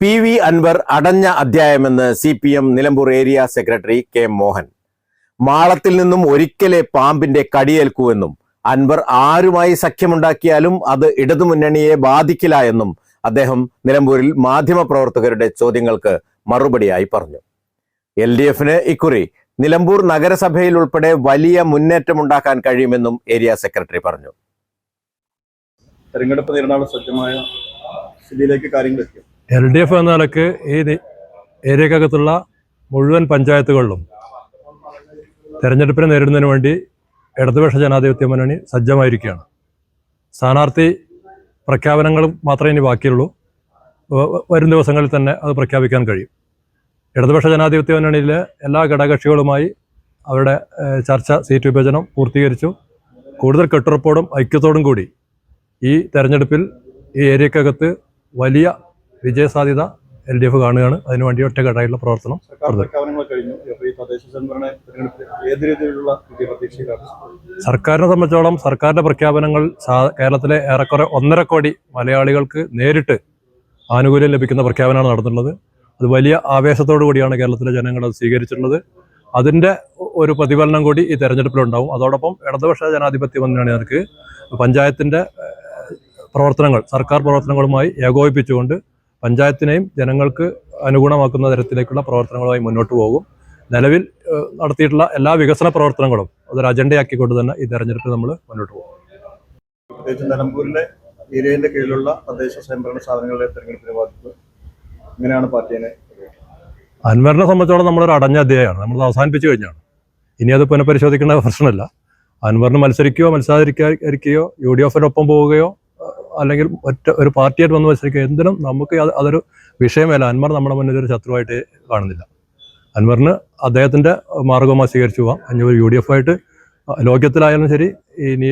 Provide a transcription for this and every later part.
P V Anvar അടഞ്ഞ അധ്യായമെന്ന് C P M Nilambur area secretary K Mohan. മാളത്തിൽ നിന്നും ഒരിക്കലേ പാമ്പിന്റെ കടിയേൽക്കൂ എന്നും അൻവർ ആരുമായി സഖ്യമുണ്ടാക്കിയാലും അത് ഇടതുമുന്നണിയെ ബാധിക്കില്ല എന്നും അദ്ദേഹം നിലമ്പൂരിൽ മാധ്യമപ്രവർത്തകരുടെ ചോദ്യങ്ങൾക്ക് മറുപടിയായി പറഞ്ഞു. എൽ ഡി എഫിന് ഇക്കുറി നിലമ്പൂർ നഗരസഭയിൽ ഉൾപ്പെടെ വലിയ മുന്നേറ്റമുണ്ടാക്കാൻ കഴിയുമെന്നും ഏരിയ സെക്രട്ടറി പറഞ്ഞു. തെരഞ്ഞെടുപ്പ് നേരിടാനുള്ള സജ്ജമായ സ്ഥിതിയിലേക്ക് കാര്യങ്ങൾ എത്തി എൽ ഡി എഫ് എന്ന നിലയ്ക്ക് ഈ ഏരിയക്കകത്തുള്ള മുഴുവൻ പഞ്ചായത്തുകളിലും തെരഞ്ഞെടുപ്പിനെ നേരിടുന്നതിന് വേണ്ടി ഇടതുപക്ഷ ജനാധിപത്യ മുന്നണി സജ്ജമായിരിക്കുകയാണ്. സ്ഥാനാർത്ഥി പ്രഖ്യാപനങ്ങൾ മാത്രമേ ഇനി ബാക്കിയുള്ളൂ. വരും ദിവസങ്ങളിൽ തന്നെ അത് പ്രഖ്യാപിക്കാൻ കഴിയും. ഇടതുപക്ഷ ജനാധിപത്യ മുന്നണിയിലെ എല്ലാ ഘടകകക്ഷികളുമായി അവരുടെ ചർച്ച സീറ്റ് വിഭജനം പൂർത്തീകരിച്ചു. കൂടുതൽ കെട്ടുറപ്പോടും ഐക്യത്തോടും കൂടി ഈ തെരഞ്ഞെടുപ്പിൽ ഈ ഏരിയക്കകത്ത് വലിയ വിജയസാധ്യത എൽ ഡി എഫ് കാണുകയാണ്. അതിനുവേണ്ടി ഒറ്റക്കെട്ടായിട്ടുള്ള പ്രവർത്തനം സർക്കാരിനെ സംബന്ധിച്ചോളം സർക്കാരിന്റെ പ്രഖ്യാപനങ്ങൾ കേരളത്തിലെ ഏറെക്കുറെ ഒന്നര കോടി മലയാളികൾക്ക് നേരിട്ട് ആനുകൂല്യം ലഭിക്കുന്ന പ്രഖ്യാപനമാണ് നടത്തുന്നത് അത് വലിയ ആവേശത്തോടു കൂടിയാണ് കേരളത്തിലെ ജനങ്ങൾ അത് സ്വീകരിച്ചിട്ടുള്ളത്. അതിന്റെ ഒരു പ്രതിഫലനം കൂടി ഈ തെരഞ്ഞെടുപ്പിലുണ്ടാവും. അതോടൊപ്പം ഇടതുപക്ഷ ജനാധിപത്യ മുന്നണികൾക്ക് പഞ്ചായത്തിന്റെ പ്രവർത്തനങ്ങൾ സർക്കാർ പ്രവർത്തനങ്ങളുമായി ഏകോപിപ്പിച്ചുകൊണ്ട് പഞ്ചായത്തിനെയും ജനങ്ങൾക്ക് അനുഗുണമാക്കുന്ന തരത്തിലേക്കുള്ള പ്രവർത്തനങ്ങളുമായി മുന്നോട്ട് പോകും. നിലവിൽ നടത്തിയിട്ടുള്ള എല്ലാ വികസന പ്രവർത്തനങ്ങളും അതൊരു അജണ്ടയാക്കിക്കൊണ്ട് തന്നെ ഈ തെരഞ്ഞെടുപ്പിൽ നമ്മൾ മുന്നോട്ട് പോകും. പ്രത്യേകിച്ച് നിലമ്പൂരിലെ ഏരിയയിന്റെ കീഴിലുള്ള തദ്ദേശ സ്വയംഭരണ സ്ഥാപനങ്ങളുടെ തെരഞ്ഞെടുപ്പിനെ ബാധിക്കുന്നത് എങ്ങനെയാണ് പാർട്ടിയെ? അൻവറിനെ സംബന്ധിച്ചോളം നമ്മളൊരു അടഞ്ഞ അധ്യായമാണ്. നമ്മൾ അവസാനിപ്പിച്ചു കഴിഞ്ഞാണ്. ഇനി അത് പുനഃപരിശോധിക്കേണ്ട പ്രശ്നമല്ല. അൻവറിന് മത്സരിക്കുകയോ മത്സരിക്കാതിരിക്കുകയോ യു ഡി എഫിനൊപ്പം പോവുകയോ അല്ലെങ്കിൽ ഒറ്റ ഒരു പാർട്ടിയായിട്ട് വന്ന് മത്സരിക്കുക എന്തിനും നമുക്ക് അത് അതൊരു വിഷയമല്ല. അൻവർ നമ്മുടെ മുന്നിൽ ഒരു ശത്രുവായിട്ട് കാണുന്നില്ല. അൻവറിന് അദ്ദേഹത്തിന്റെ മാർഗമായി സ്വീകരിച്ചു പോവാം. അഞ്ഞൂറ് യു ഡി എഫ് ആയിട്ട് ലോക്യത്തിലായാലും ശരി ഇനി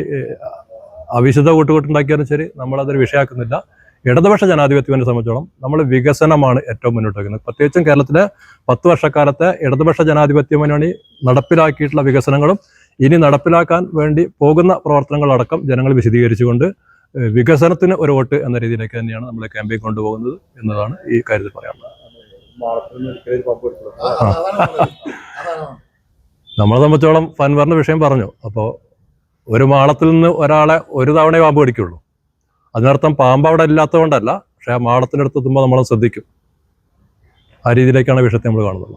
അവിശുദ്ധ കൂട്ടുകൂട്ടുണ്ടാക്കിയാലും ശരി നമ്മളതൊരു വിഷയമാക്കുന്നില്ല ഇടതുപക്ഷ ജനാധിപത്യത്തിനെ സംബന്ധിച്ചോളം നമ്മൾ വികസനമാണ് ഏറ്റവും മുന്നോട്ട് വയ്ക്കുന്നത് പ്രത്യേകിച്ചും കേരളത്തിലെ പത്ത് വർഷക്കാലത്തെ ഇടതുപക്ഷ ജനാധിപത്യ മുന്നണി നടപ്പിലാക്കിയിട്ടുള്ള വികസനങ്ങളും ഇനി നടപ്പിലാക്കാൻ വേണ്ടി പോകുന്ന പ്രവർത്തനങ്ങളടക്കം ജനങ്ങൾ വിശദീകരിച്ചുകൊണ്ട് വികസനത്തിന് ഒരു വോട്ട് എന്ന രീതിയിലേക്ക് തന്നെയാണ് നമ്മൾ ക്യാമ്പയിൻ കൊണ്ടുപോകുന്നത് എന്നതാണ് ഈ കാര്യത്തിൽ പറയാനുള്ളത്. നമ്മളെ സംബന്ധിച്ചോളം ഫൻവറിന്റെ വിഷയം പറഞ്ഞു. അപ്പോൾ ഒരു മാളത്തിൽ നിന്ന് ഒരാളെ ഒരു തവണ പാമ്പ് കടിക്കുള്ളൂ അതിനർത്ഥം പാമ്പ് അവിടെ ഇല്ലാത്തതുകൊണ്ടല്ല പക്ഷെ ആ മാളത്തിനടുത്ത് എത്തുമ്പോൾ നമ്മൾ ശ്രദ്ധിക്കും. ആ രീതിയിലേക്കാണ് വിഷയത്തെ നമ്മൾ കാണുന്നത്.